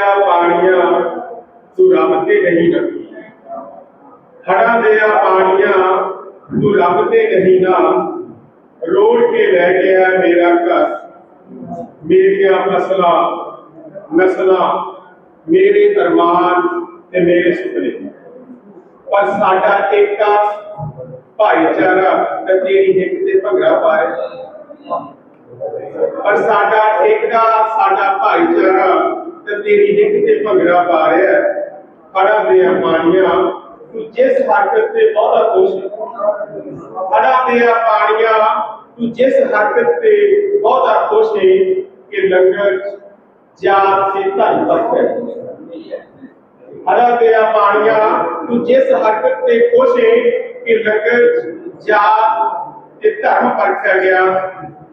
ਪਾਣੀਆਂ ਤੂੰ ਰੱਬ ਤੇ ਨਹੀਂ ਰੱਖੀ। ਹੜਾ ਦੇ ਆ ਪਾਣੀਆਂ ਤੂੰ ਰੱਬ ਤੇ ਨਹੀਂ ਨਾ। ਰੋੜ ਕੇ ਲੈ ਗਿਆ ਮੇਰਾ ਘਰ। ਮੇਰੀਆਂ ਫਸਲਾਂ, ਨਸਲਾਂ, ਮੇਰੇ ਅਰਮਾਨ ਤੇ ਮੇਰੇ ਸੁਪਨੇ। ਪਰ ਸਾਡਾ ਏਕਾ ਭਾਈਚਾਰਾ ਤੇ ਤੇਰੀ ਹਿੱਕ ਤੇ ਭੰਗੜਾ ਪਾਏ ਪਰ ਸਾਡਾ ਏਕਾ ਸਾਡਾ ਭਾਈਚਾਰਾ ਤੇ ਤੇਰੀ ਹਿੱਕ ਤੇ ਭੰਗੜਾ ਪਾ ਰਿਹਾ ਹੈ ਹੜਾ ਦੇ ਪਾਣੀਆਂ ਤੂੰ ਜਿਸ ਹਰਕਤ ਤੇ ਬਹੁਤਾ ਖੁਸ਼ ਹੜਾ ਦੇ ਪਾਣੀਆਂ ਤੂੰ ਜਿਸ ਹਰਕਤ ਤੇ ਬਹੁਤਾ ਖੁਸ਼ ਹੈ ਕਿ ਲੰਗਰ ਜਾਤ ਤੇ ਧਨ ਪੱਖੇ ਹੜਾ ਦੇ ਪਾਣੀਆਂ ਤੂੰ ਜਿਸ ਹਰਕਤ ਤੇ ਖੁਸ਼ ਹੈ ਕਿ ਲੰਗਰ ਜਾਤ ਤੇ ਧਰਮ ਪਰਖਿਆ ਗਿਆ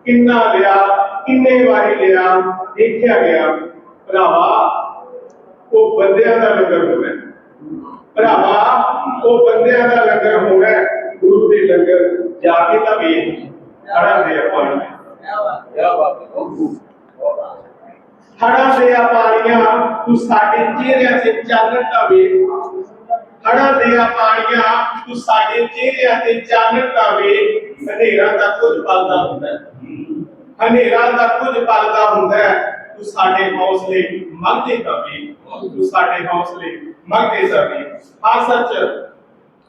ਕਿੰਨਾ ਲਿਆ ਕਿੰਨੇ ਵਾਰੀ ਲਿਆ ਦੇਖਿਆ ਗਿਆ ਭਰਾਵਾ ਉਹ ਬੰਦਿਆਂ ਦਾ ਲੰਗਰ ਹੋਣਾ ਹੈ। ਭਰਾਵਾ ਉਹ ਬੰਦਿਆਂ ਦਾ ਲੰਗਰ ਹੋਣਾ ਹੈ। ਗੁਰੂ ਦੇ ਲੰਗਰ ਜਾ ਕੇ ਤਾਂ ਵੇਖ ਖੜਾ ਦੇ ਪਾਣੀ ਖੜਾ ਦੇ ਪਾਣੀਆਂ ਤੂੰ ਸਾਡੇ ਚਿਹਰਿਆਂ ਤੇ ਚਾਨਣ ਦਾ ਵੇਖ ਖੜਾ ਦੇ ਪਾਣੀਆਂ ਤੂੰ ਸਾਡੇ ਚਿਹਰਿਆਂ ਤੇ ਚਾਨਣ ਦਾ ਵੇਖ ਹਨੇਰਾ ਦਾ ਕੁਝ ਪਲਦਾ ਹੁੰਦਾ ਹੈ ਹਨੇਰਾ ਦਾ ਕੁਝ ਪਲਦਾ ਹੁੰਦਾ ਹੈ ਤੂੰ ਸਾਡੇ ਹੌਸਲੇ ਮੰਗਦੇ ਕਵੇ, ਤੂੰ ਸਾਡੇ ਹੌਸਲੇ ਮੰਗਦੇ ਸਵੇ ਆ ਸੱਚ,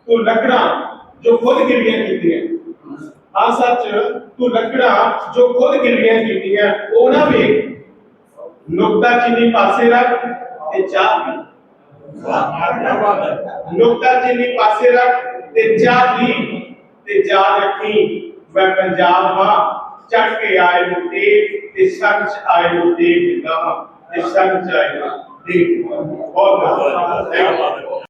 ਤੂੰ ਲੱਕੜਾਂ ਜੋ ਖੁਦ ਗਿਲੀਆਂ ਕੀਤੀਆਂ। ਆ ਸੱਚ, ਤੂੰ ਲੱਕੜਾਂ ਜੋ ਖੁਦ ਗਿਲੀਆਂ ਕੀਤੀਆਂ। ਉਹ ਨਾ ਵੇਖ ਨੁਕਤਾ ਚੀਨੀ ਪਾਸੇ ਰੱਖ ਤੇ ਚਾਹ ਪੀ। ਨੁਕਤਾ ਚੀਨੀ ਪਾਸੇ ਰੱਖ ਤੇ ਚਾਹ ਪੀ ਤੇ ਯਾਦ ਰੱਖੀ, ਮੈਂ ਪੰਜਾਬ ਹਾਂ ਚੱਕ ਕੇ ਆਏ ਨੂੰ ਦੇਖ ਤੇ ਸੰਗ ਆਏ ਨੂੰ ਦੇਖ ਗਾ ਤੇ ਸੰਗ ਆਏ ਨੂੰ ਦੇਖ ਬਹੁਤ ਬਹੁਤ ਥੈਂਕ